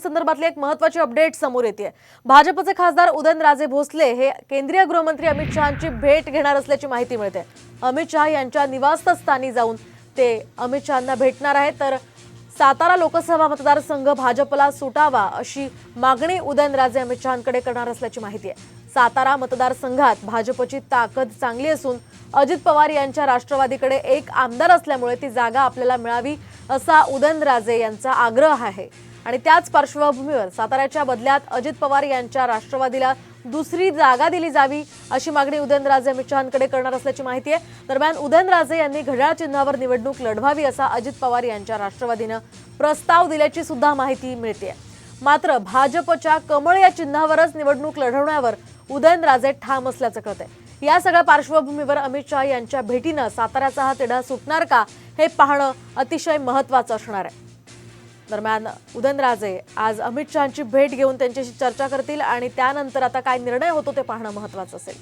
संदर्भातली एक महत्वाची अपडेट समोर येते. भाजपचे खासदार उदयनराजे भोसले हे केंद्रीय गृहमंत्री अमित शहाची भेट घेणार असल्याची माहिती मिळते. अमित शहा यांच्या निवासस्थानी जाऊन ते अमित शहाना भेटणार आहेत. तर सातारा लोकसभा मतदारसंघ भाजपला सुटावा अशी मागणी उदयनराजे अमित शहांकडे करणार असल्याची माहिती आहे. सातारा मतदारसंघात भाजपची ताकद चांगली असून अजित पवार यांच्या राष्ट्रवादीकडे एक आमदार असल्यामुळे ती जागा आपल्याला मिळावी असा उदयनराजे यांचा आग्रह आहे. आणि त्याच पार्श्वभूमीवर साताऱ्याच्या बदल्यात अजित पवार यांच्या राष्ट्रवादीला दुसरी जागा दिली जावी अशी मागणी उदयनराजे अमित शहांकडे करणार असल्याची माहिती आहे. दरम्यान उदयनराजे यांनी घड्याळ चिन्हावर निवडणूक लढवावी असा अजित पवार यांच्या राष्ट्रवादीनं प्रस्ताव दिल्याची सुद्धा माहिती मिळते मात्र भाजपच्या कमळ या चिन्हावरच निवडणूक लढवण्यावर उदयनराजे ठाम असल्याचं कळतंय. या सगळ्या पार्श्वभूमीवर अमित शहा यांच्या भेटीनं साताऱ्याचा हा तिढा सुटणार का हे पाहणं अतिशय महत्वाचं असणार आहे. दरम्यान उदयनराजे आज अमित शहाची भेट घेऊन त्यांच्याशी चर्चा करतील आणि त्यानंतर आता काय निर्णय होतो ते पाहणं महत्वाचं असेल.